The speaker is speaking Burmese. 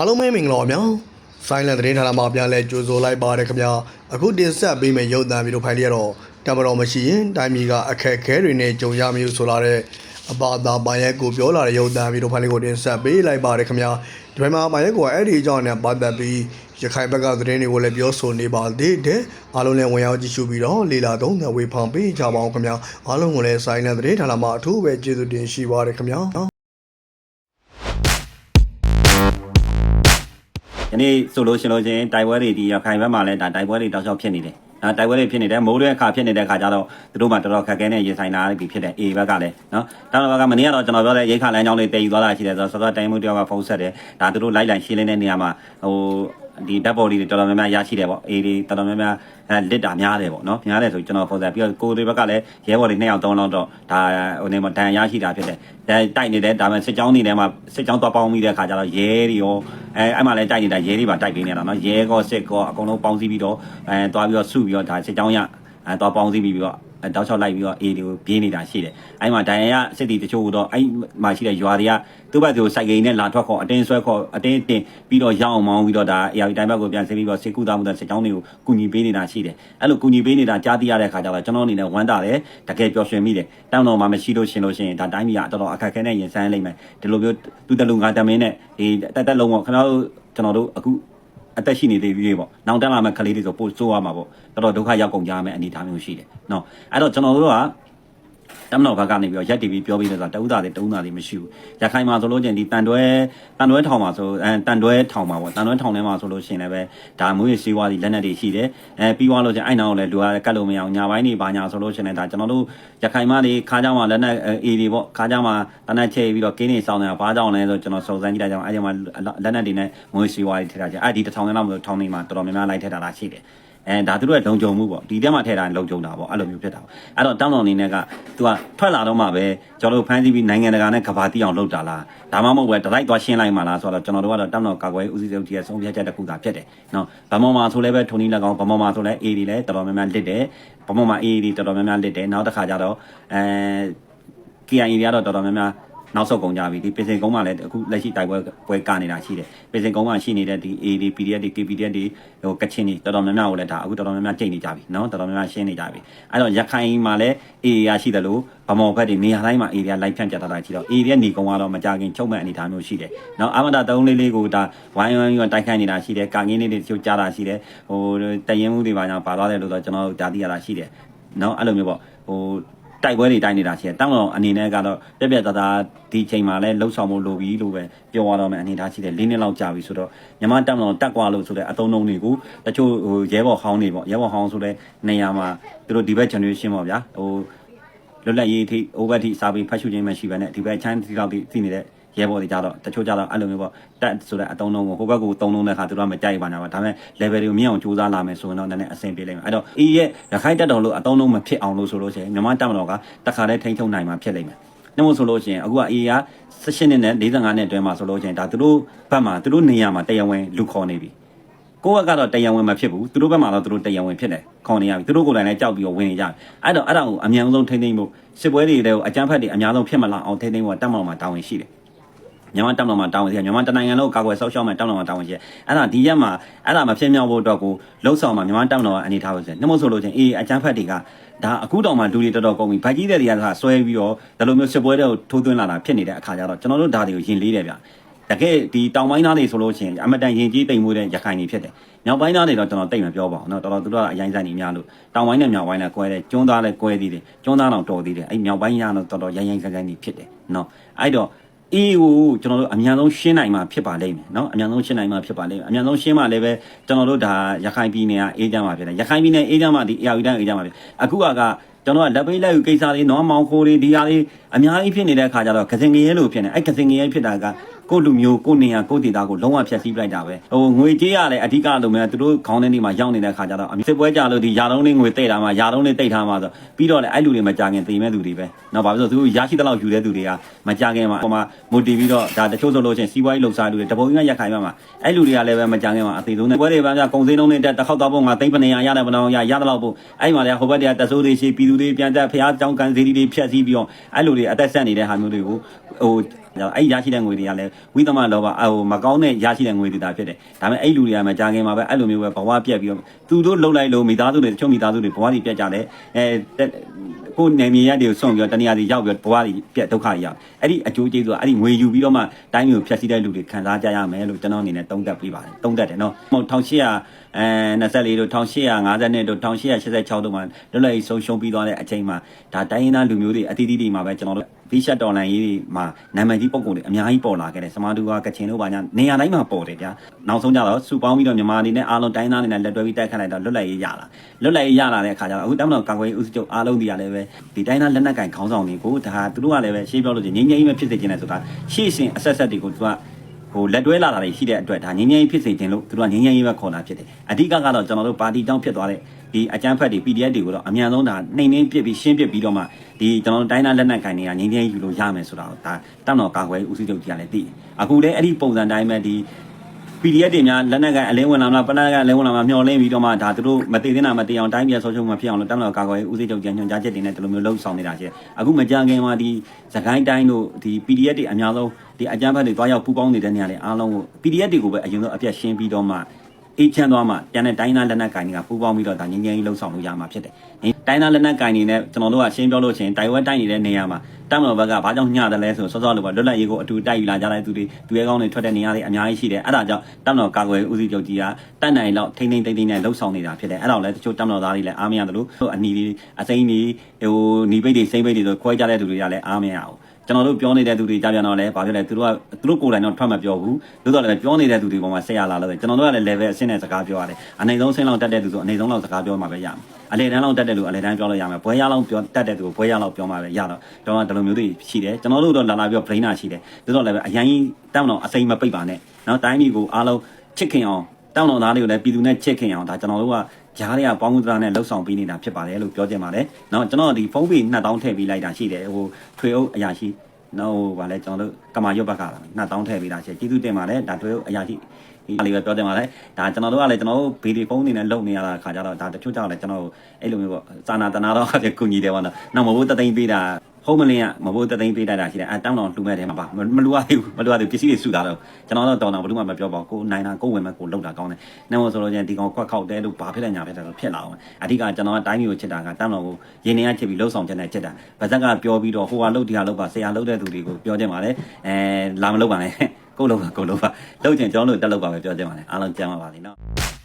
အားလုံးပဲမင်္ဂလာပါဗျာ။ Silent သတင်းဌာနမှာပြန်လဲကြိုဆိုလိုက်ပါတယ်ခင်ဗျာ။အခုတင်ဆက်ပေးမယ့်ရုပ်သံဗီဒီယိုဖိုင်လေးကတော့တမတော်မရှိရင်တိုင်းပြည်ကအခက်အခဲတွေနဲ့ကြုံရမျိုးဆိုလာတဲ့အပါအသာပိုင်ရက်ကိုပြောလာတဲ့ရုပ်သံဗီဒီယိုဖိုင်လေးကိုတင်ဆက်ပေးလိုက်ပါတယ်ခင်ဗျာ။ဒီဘက်မှာပိုင်ရက်ကိုအဲ့ဒီအကြောင်းနဲ့ပတ်သက်ပြီးရခိုင်ဘက်ကသတင်းတွေကိုလည်းပြောဆိုနေပါသေးတယ်။အားလုံးလည်းဝင်ရောက်ကြည့်ရှုပြီးတော့လေလာသုံးသပ်ဝေဖန်ပေးကြပါအောင်ခင်ဗျာ။အားလုံးကိုလည်း Silent သတင်းဌာနမှာအထူးပဲကျေးဇူးတင်ရှိပါတယ်ခင်ဗျာ။ ယနေ့ဆိုလို့ရှိရင်လို့ချင်းတိုက်ပွဲတွေဒီရခိုင်ဘက်မှာလည်းဒါတိုက်ပွဲတွေတောက်လျှောက်ဖြစ်နေတယ်။နော်တိုက်ပွဲတွေဖြစ်နေတယ်မိုးတဲ့အခါဖြစ်နေတဲ့အခါကျတော့သူတို့မှတော်တော်ခက်ခဲနဲ့ရင်ဆိုင်လာပြီဖြစ်တယ် A ဘက်ကလည်းနော်တောင်ဘက်ကမနေ့ကတော့ကျွန်တော်ပြောတဲ့ရိခါလမ်းကြောင်းလေးတည်ယူသွားတာရှိတယ်ဆိုတော့စောစောတိုင်းမှုတယောက်ကဖုန်းဆက်တယ်ဒါသူတို့လိုက်လိုက်ရှင်းလင်းတဲ့နေရာမှာဟို ဒီဓာတ်ပေါ်လေးတွေတော်တော်များများရရှိတယ်ပေါ့ A တွေတော်တော်များများအဲလစ်တာများတယ်ပေါ့နော်များတယ်ဆိုကျွန်တော်ဖုန်းဆက်ပြီးတော့ကိုယ်တွေဘက်ကလည်းရဲဘော်တွေနှစ်ယောက်သုံးလောက်တော့ဒါဟိုနေမှာဒဏ်ရရှိတာဖြစ်တယ်ဒါတိုက်နေတယ်ဒါပေမဲ့စစ်ကြောင်းနေတယ်မှာစစ်ကြောင်းသွားပေါင်းပြီးတဲ့အခါကျတော့ရဲတွေရောအဲအဲ့မှာလည်းတိုက်နေတာရဲတွေပါတိုက်ပေးနေတာနော်ရဲကောစစ်ကောအကုန်လုံးပေါင်းစည်းပြီးတော့အဲသွားပြီးတော့စုပြီးတော့ဒါစစ်ကြောင်းရအဲသွားပေါင်းစည်းပြီးတော့အဲ တောက်ချောက်လိုက်ပြီးတော့ A တွေကိုပြေးနေတာရှိတယ်။အဲ့မှာဒိုင်ယာစစ်တီတချို့တော့အဲ့မှာရှိတဲ့ရွာတွေကသူ့ဘက်သူစိုက်ကိန်းနဲ့လာထွက်ခေါ်အတင်းဆွဲခေါ်အတင်းတင်ပြီးတော့ရောက်အောင်မောင်းပြီးတော့ဒါ AR တိုင်းဘက်ကိုပြန်ဆင်းပြီးတော့စစ်ကူတာမှုတဲ့စစ်ကြောင်းတွေကိုကူညီပေးနေတာရှိတယ်။အဲ့လိုကူညီပေးနေတာကြားသိရတဲ့အခါကျတော့ကျွန်တော်အနေနဲ့ဝမ်းတာတယ်တကယ်ပျော်ရွှင်မိတယ်။တောင်းတော်မှာမရှိလို့ရှင်လို့ရှိရင်ဒါတိုင်းပြည်ကတော်တော်အခက်အခဲနဲ့ရင်ဆိုင်လိမ့်မယ်။ဒီလိုမျိုးသူတလူငါတမင်းနဲ့ဒီတက်တက်လုံးပေါ့ခင်ဗျားတို့ကျွန်တော်တို့အခု အသက်ရှိနေသေးသေးပေါ့။နောင်တက်လာမဲ့ကလေးတွေဆိုပို့စိုးရမှာပေါ့။တော်တော်ဒုက္ခရောက်ကုန်ကြမယ့်အနေအထားမျိုးရှိတယ်။နော်။အဲ့တော့ကျွန်တော်တို့က တမန်တော်ဘက်ကနေပြီးတော့ရက်တီပြီးပြောပြီးတော့တဦးသားတွေတဦးသားတွေမရှိဘူး။ရခိုင်မှာဆိုလို့ချင်းဒီတန်တွဲတန်တွဲထောင်မှာဆိုအဲတန်တွဲထောင်မှာပေါ့။တန်တွဲထောင်ထဲမှာဆိုလို့ရှိရင်လည်းပဲဒါမွေးရစီးဝါးဒီလက်နက်တွေရှိတယ်။အဲပြီးသွားလို့ချင်းအဲ့နောက်လည်းလူကကတ်လို့မရအောင်ညာပိုင်းနေပါညာဆိုလို့ရှိရင်လည်းဒါကျွန်တော်တို့ရခိုင်မှာဒီခါးကြောင်မှာလက်နက်အေတွေပေါ့ခါးကြောင်မှာတနက်ချေပြီးတော့ကင်းနေဆောင်နေတာဘာကြောင့်လဲဆိုကျွန်တော်စုံစမ်းကြည့်လိုက်ကြအောင်အဲ့ဒီမှာလက်နက်တွေနဲ့မွေးစီးဝါးတွေထည့်ထားကြ။အဲ့ဒီတစ်ထောင်ထဲလောက်မျိုးထောင်နေမှာတော်တော်များများလိုက်ထည့်ထားတာရှိတယ်။ အဲဒါသူတို့ရဲ့လုံခြုံမှုပေါ့ဒီထဲမှာထည့်ထားရင်လုံခြုံတာပေါ့အဲ့လိုမျိုးဖြစ်တာပေါ့အဲ့တော့တောင်းတော်အနေနဲ့ကသူကထွက်လာတော့မှပဲကျွန်တော်တို့ဖမ်းဆီးပြီးနိုင်ငံတကာနဲ့ကဘာတီအောင်လုပ်တာလားဒါမှမဟုတ်ပဲဒလိုက်သွားရှင်းလိုက်မှလားဆိုတော့ကျွန်တော်တို့ကတော့တောင်းတော်ကာကွယ်ဦးစီးချုပ်ကြီးရဲ့ဆုံးဖြတ်ချက်တစ်ခုသာဖြစ်တယ်နော်ဗမော်မှာဆိုလည်းပဲထုံနီလက်ကောင်ဗမော်မှာဆိုလည်း A တွေလည်းတော်တော်များများလစ်တယ်ဗမော်မှာ A တွေတော်တော်များများလစ်တယ်နောက်တစ်ခါကျတော့အဲ KIA တွေကတော့တော်တော်များများ နောက်ဆုတ်ကုန်ကြပြီဒီပင်စင်ကုန်းမှာလည်းအခုလက်ရှိတိုက်ပွဲပွဲကနေတာရှိတယ်ပင်စင်ကုန်းမှာရှိနေတဲ့ဒီ A တွေ PDF တွေ KPDF တွေဟိုကချင်တွေတော်တော်များများကိုလည်းဒါအခုတော်တော်များများကြိတ်နေကြပြီเนาะတော်တော်များများရှင်းနေကြပြီအဲ့တော့ရခိုင်မှာလည်း A ရရှိတယ်လို့ဗမော်ဘက်တွေနေရာတိုင်းမှာ A တွေကလိုက်ဖြန့်ပြတ်ထားတာရှိတော့ A တွေနေကုန်းကတော့မကြခင်ချုပ်မဲ့အနေအထားမျိုးရှိတယ်เนาะအမတာ3လေးလေးကိုဒါဝိုင်းဝိုင်းပြီးတိုက်ခိုက်နေတာရှိတယ်ကာကင်းလေးတွေချိုးကြတာရှိတယ်ဟိုတရင်မှုတွေပါညာပါသွားတယ်လို့တော့ကျွန်တော်တို့ဒါသိရတာရှိတယ်เนาะအဲ့လိုမျိုးပေါ့ဟို တိုက်ပွဲတွေတိုက်နေတာရှိတယ်တောင်းတော့အနေနဲ့ကတော့ပြက်ပြက်သားသားဒီချိန်မှာလဲလှုပ်ဆောင်မှုလိုပြီလို့ပဲပြောရတော့မယ်အနေထားရှိတယ်၄နှစ်လောက်ကြာပြီဆိုတော့မြန်မာတောင်းတော့တက်ကွာလို့ဆိုတဲ့အတုံးလုံးတွေကိုတချို့ဟိုရဲဘော်ဟောင်းတွေပေါ့ရဲဘော်ဟောင်းဆိုတဲ့နေရာမှာသူတို့ဒီဘက် generation ပေါ့ဗျာဟိုလွတ်လပ်ရေးအထိ over ထိစာပြီးဖတ်ရှုခြင်းမရှိဘဲနဲ့ဒီဘက်ချမ်းတီလောက်သိနေတဲ့ ရဲဘော်တွေကြတော့တချို့ကြတော့အဲ့လိုမျိုးပေါ့တက်ဆိုတဲ့အတုံးလုံးကိုဟိုဘက်ကိုတုံးလုံးတဲ့ခါသူတို့ကမကြိုက်ပါနဲ့ပါဒါပေမဲ့ level တွေကိုမြင့်အောင်စူးစမ်းလာမယ်ဆိုရင်တော့နည်းနည်းအဆင်ပြေလိမ့်မယ်အဲ့တော့ E ရဲ့ရခိုင်တက်တော်လို့အတုံးလုံးမဖြစ်အောင်လို့ဆိုလို့ရှိရင်မြန်မာတက်မတော်ကတခါတည်းထိန်းချုပ်နိုင်မှာဖြစ်လိမ့်မယ်။နှမို့ဆိုလို့ရှိရင်အခုက A က16နှစ်နဲ့45နှစ်အတွင်းမှာဆိုလို့ရှိရင်ဒါသူတို့ဘက်မှာသူတို့နေရာမှာတရားဝင်လူခေါ်နေပြီ။ကိုယ့်ဘက်ကတော့တရားဝင်မဖြစ်ဘူးသူတို့ဘက်မှာတော့သူတို့တရားဝင်ဖြစ်တယ်ခေါ်နေရပြီသူတို့ကိုယ်တိုင်လည်းကြောက်ပြီးတော့ဝင်နေကြတယ်အဲ့တော့အဲ့ဒါကိုအမြန်ဆုံးထိန်းသိမ်းဖို့စစ်ပွဲတွေကိုအကြမ်းဖက်တွေအများဆုံးဖြစ်မလာအောင်ထိန်းသိမ်းဖို့တက်မတော်မှာတာဝန်ရှိတယ် မြန်မာတပ်မတော်မှာတာဝန်ရှိတယ်မြန်မာတနိုင်ငံလုံးကာကွယ်ဆောက်ရှောက်မဲ့တပ်မတော်မှာတာဝန်ရှိတယ်အဲ့ဒါဒီရက်မှာအဲ့ဒါမဖြစ်မြောက်ဖို့အတွက်ကိုလှုပ်ဆောင်မှာမြန်မာတပ်မတော်ကအနေထားပါစေနှမို့ဆိုလို့ချင်းအေးအကြမ်းဖက်တွေကဒါအခုတောင်မှလူတွေတော်တော်ကုန်ပြီဗိုက်ကြီးတဲ့တွေကဆွဲပြီးတော့ဒါလိုမျိုးစစ်ပွဲတွေကိုထိုးသွင်းလာတာဖြစ်နေတဲ့အခါကျတော့ကျွန်တော်တို့ဒါတွေကိုယင်လေးတယ်ဗျတကယ်ဒီတောင်ပိုင်းသားတွေဆိုလို့ချင်းအမတန်ယင်ကြီးတိမ်မှုတဲ့ရခိုင်တွေဖြစ်တယ်မြောက်ပိုင်းသားတွေတော့ကျွန်တော်တိတ်မပြောပါဘူးเนาะတော်တော်သူတို့ကအရင်ဆိုင်နေများလို့တောင်ပိုင်းနဲ့မြောက်ပိုင်းနဲ့ကွဲတယ်ကျွန်းသားလည်းကွဲသေးတယ်ကျွန်းသားတော့တော်သေးတယ်အဲ့မြောက်ပိုင်းရတော့တော်တော်ရိုင်းရိုင်းဆိုင်ဆိုင်နေဖြစ်တယ်เนาะအဲ့တော့ အေးကိုကျွန်တော်တို့အမြန်ဆုံးရှင်းနိုင်မှာဖြစ်ပါလိမ့်မယ်เนาะအမြန်ဆုံးရှင်းနိုင်မှာဖြစ်ပါလိမ့်မယ်အမြန်ဆုံးရှင်းမှလည်းပဲကျွန်တော်တို့ဒါရခိုင်ပြည်နယ်ကအေးကြမှာဖြစ်တယ်ရခိုင်ပြည်နယ်အေးကြမှာဒီ AR တိုင်းအေးကြမှာဖြစ်အခုကကကျွန်တော်ကလက်ပိတ်လက်ယူကိစ္စလေးနော်မောင်ခိုးလေးဒီဟာလေးအများကြီးဖြစ်နေတဲ့အခါကျတော့ကစင်ငရဲလို့ဖြစ်နေအဲ့ကစင်ငရဲဖြစ်တာက ကိုလူမျိုးကိုနေရကိုဒေတာကိုလုံးဝဖျက်ဆီးပလိုက်တာပဲဟိုငွေကြေးရလည်းအဓိကလို့များသူတို့ခေါင်းထဲနေမှာရောက်နေတဲ့အခါကျတော့စစ်ပွဲကြလို့ဒီယာလုံးလေးငွေတိတ်တာမှာယာလုံးလေးတိတ်ထားမှာဆိုပြီးတော့လည်းအဲ့လူတွေမကြခင်တည်မဲ့သူတွေပဲနော်ဘာဖြစ်လို့သူတို့ရရှိတဲ့လောက်ယူတဲ့သူတွေကမကြခင်မှာဟိုမှာမိုတီပြီးတော့ဒါတချို့ဆိုလို့ချင်းစီးပွားရေးလှုပ်ရှားလူတွေတပုံကြီးကရက်ခိုင်မှာမှာအဲ့လူတွေကလည်းပဲမကြခင်မှာအသေးဆုံးနဲ့ပွဲတွေပန်းပြကုံစင်းလုံးနဲ့တက်တစ်ခေါက်တော့ပုံကသိမ့်ပနေရရတယ်ဘလောင်ရရတဲ့လောက်ပုံအဲ့မှာလည်းဟိုဘက်တွေကတဆိုးတွေရှိပြည်သူတွေပြန်တက်ဖျားကြောင်းကန်စီတွေဖြတ်စည်းပြီးတော့အဲ့လူတွေအသက်ဆက်နေတဲ့ဟာမျိုးတွေကိုဟို ကြောင့်အဲ့ရရှိတဲ့ငွေတွေကလည်းဝိသမလောဘအဟိုမကောင်းတဲ့ရရှိတဲ့ငွေတွေတာဖြစ်တယ်ဒါပေမဲ့အဲ့လူတွေကမကြခင်မှာပဲအဲ့လိုမျိုးပဲဘဝပြက်ပြီးတော့သူတို့လှုပ်လိုက်လို့မိသားစုတွေတချို့မိသားစုတွေဘဝတွေပြက်ကြတယ်အဲကိုယ်နေမြေရတွေကိုစွန့်ပြီးတော့တနေရာစီရောက်ပြီးတော့ဘဝတွေပြက်ဒုက္ခတွေရောက်အဲ့ဒီအကျိုးကျေးဇူးကအဲ့ဒီငွေယူပြီးတော့မှတိုင်းမျိုးဖြတ်စည်းတဲ့လူတွေခံစားကြရမယ်လို့ကျွန်တော်အနေနဲ့သုံးသပ်ပေးပါတယ်သုံးသပ်တယ်နော်1800အဲ24တို့1850တို့1886တို့မှာလွတ်လပ်ရေးဆုံးရှုံးပြီးသွားတဲ့အချိန်မှာဒါတိုင်းရင်းသားလူမျိုးတွေအသီးသီးတွေမှာပဲကျွန်တော်တို့ ဘီရှက်တော်လန်ရေးတွေမှာနာမည်ကြီးပုံကုန်တွေအများကြီးပေါ်လာခဲ့တယ်စမာတူကကချင်တို့ဘာညာနေရာတိုင်းမှာပေါ်တယ်ဗျာနောက်ဆုံးကြတော့စူပေါင်းပြီးတော့မြန်မာအနေနဲ့အားလုံးတိုင်းသားအနေနဲ့လက်တွဲပြီးတိုက်ခတ်လိုက်တော့လွတ်လပ်ရေးရလာလွတ်လပ်ရေးရလာတဲ့အခါကျတော့အခုတမန်တော်ကာကွယ်ရေးဦးစီးချုပ်အားလုံးဒီကလည်းပဲဒီတိုင်းသားလက်နက်ကင်ခေါင်းဆောင်တွေကိုဒါသူတို့ကလည်းပဲရှေးပြောလို့ချင်းငင်းငင်းကြီးပဲဖြစ်စေချင်တယ်ဆိုတာရှေ့ရှင်အဆက်ဆက်တွေကိုသူက ဟိုလက်တွဲလာတာတွေရှိတဲ့အတွက်ဒါငင်းငင်းဖြစ်စေခြင်းလို့သူတို့ကငင်းငင်းရေးပဲခေါ်တာဖြစ်တယ်အဓိကကတော့ကျွန်တော်တို့ပါတီတောင်းဖြစ်သွားတဲ့ဒီအကြမ်းဖက်တွေ PDF တွေကိုတော့အမြန်ဆုံးဒါနှိမ်နှင်းပစ်ပြီးရှင်းပစ်ပြီးတော့မှဒီကျွန်တော်တို့တိုင်းသားလက်နက်ကိုင်တွေကငင်းငင်းယူလို့ရမယ်ဆိုတာကိုဒါတောင်းတော်ကာကွယ်ဦးစီးချုပ်ကြီးကလည်းသိတယ်အခုလည်းအဲ့ဒီပုံစံတိုင်းပဲဒီ PDF တွေများလက်နက်ကအလင်းဝင်လာမလားပနက်ကအလင်းဝင်လာမလားမျောလင်းပြီးတော့မှဒါသူတို့မသိသေးတာမသိအောင်တိုင်းပြည်ဆောချုပ်မဖြစ်အောင်လို့တမ်းတော်ကာကွယ်ဦးစီးချုပ်ကြံညွှန်ကြားချက်တွေနဲ့ဒီလိုမျိုးလှုပ်ဆောင်နေတာရှိတယ်အခုမကြခင်မှာဒီသခိုင်းတိုင်းတို့ဒီ PDF တွေအများဆုံးဒီအကြမ်းဖက်တွေတွားရောက်ပူးပေါင်းနေတဲ့နေရာတွေအားလုံးကို PDF တွေကိုပဲအရင်ဆုံးအပြတ်ရှင်းပြီးတော့မှအေးချမ်းသွားမှပြန်တဲ့တိုင်းသားလက်နက်ကင်တွေကပူးပေါင်းပြီးတော့ဒါငင်းငင်းကြီးလှုပ်ဆောင်လို့ရမှာဖြစ်တယ်။တိုင်းသားလက်နက်ကင်တွေနဲ့ကျွန်တော်တို့ကရှင်းပြောလို့ချင်းတိုင်ဝမ်တိုင်းနေတဲ့နေရာမှာ တမန်တော်ဘက်ကဘာကြောင့်ညှတယ်လဲဆိုစောစောလိုပါလွတ်လပ်ရေးကိုအတူတိုက်ယူလာကြတဲ့သူတွေသူရဲကောင်းတွေထွက်တဲ့နေရာတွေအများကြီးရှိတယ်။အဲ့ဒါကြောင့်တမန်တော်ကာကွယ်ဦးစီးချုပ်ကြီးကတတ်နိုင်လောက်ထိမ့်ထိမ့်သိမ့်သိမ့်နဲ့လှုပ်ဆောင်နေတာဖြစ်တယ်။အဲ့တော့လည်းတချို့တမန်တော်သားတွေလည်းအားမရတယ်လို့အနီတွေအစိမ့်တွေဟိုညီပိတ်တွေစိမ့်ပိတ်တွေဆိုခွဲကြတဲ့သူတွေကလည်းအားမရအောင်။ ကျွန်တော်တို့ပြောနေတဲ့သူတွေကြပြန်တော့လဲဘာဖြစ်လဲသူတို့ကသူတို့ကိုယ်တိုင်တော့ထွက်မပြောဘူးသို့တော်လည်းပြောနေတဲ့သူတွေပေါ်မှာဆက်ရလာလို့ကျွန်တော်တို့ကလည်း level အဆင့်နဲ့စကားပြောရတယ်အနေဆုံးဆင်းလောက်တက်တဲ့သူဆိုအနေဆုံးလောက်စကားပြောမှာပဲရမယ်အလေတန်းလောက်တက်တဲ့လူအလေတန်းပြောလို့ရမယ်ဘွဲရလောက်ပြောတက်တဲ့သူဘွဲရလောက်ပြောမှာပဲရတော့ကျွန်တော်ကဒီလိုမျိုးတွေရှိတယ်ကျွန်တော်တို့တော့လာလာပြော brainer ရှိတယ်သို့တော်လည်းပဲအရင်တောင်းတော့အစိမ့်မပိတ်ပါနဲ့နော်တိုင်းပြည်ကိုအားလုံးချစ်ခင်အောင်တောင်းတော်သားတွေကိုလည်းပြည်သူနဲ့ချစ်ခင်အောင်ဒါကျွန်တော်တို့က ဂျားတွေကပေါင်းကူတာနဲ့လှုပ်ဆောင်ပေးနေတာဖြစ်ပါတယ်လို့ပြောချင်ပါတယ်။နော်ကျွန်တော်ဒီဖုန်းပေ2000ထည့်ပေးလိုက်တာရှိတယ်ဟိုထွေအုပ်အရာရှိနော်ဟိုဗာလဲကျွန်တော်တို့ကမာရွတ်ဘက်ကလာ2000ထည့်ပေးတာရှိကျေးဇူးတင်ပါတယ်ဒါထွေအုပ်အရာရှိဒီလေးပဲပြောတင်ပါတယ်ဒါကျွန်တော်တို့ကလည်းကျွန်တော်တို့ဗီဒီဖုန်းနေနဲ့လုံနေရတာခါကြတော့ဒါတချို့ကြောင့်လည်းကျွန်တော်အဲ့လိုမျိုးပေါ့စာနာတနာတော့အပြကူညီတယ်ပေါ့နော်နောက်မဟုတ်တသိန်းပေးတာ ဟုတ်မလင်းကမဟုတ်တသိန်းပေးတတ်တာရှိတယ်အဲတောင်းတော်လှူမဲ့တယ်မှာပါမလူရသေးဘူးမလူရသေးဘူးပစ္စည်းတွေစုတာတော့ကျွန်တော်တော့တောင်းတာဘယ်သူမှမပြောပါဘူးကိုနိုင်တာကိုဝင်မဲ့ကိုလောက်တာကောင်းတယ်နောက်ဆိုလို့ချင်းဒီကောင်ခွက်ခောက်တဲလို့ဘာဖြစ်လဲညာဖြစ်တယ်လို့ဖြစ်လာအောင်အဓိကကျွန်တော်ကတိုင်းမျိုးချစ်တာကတောင်းတော်ကိုရင်းနေရချစ်ပြီးလှုပ်ဆောင်ချက်နဲ့ချစ်တာဗဇက်ကပြောပြီးတော့ဟိုဟာလှုပ်ဒီဟာလှုပ်ပါဆရာလှုပ်တဲ့သူတွေကိုပြောချင်ပါလေအဲလာမလှုပ်ပါနဲ့ကိုလှုပ်ပါကိုလှုပ်ပါလှုပ်ချင်ကျွန်တော်တို့တက်လှုပ်ပါပဲပြောချင်ပါလေအားလုံးကြမ်းပါပါလိမ့်နော်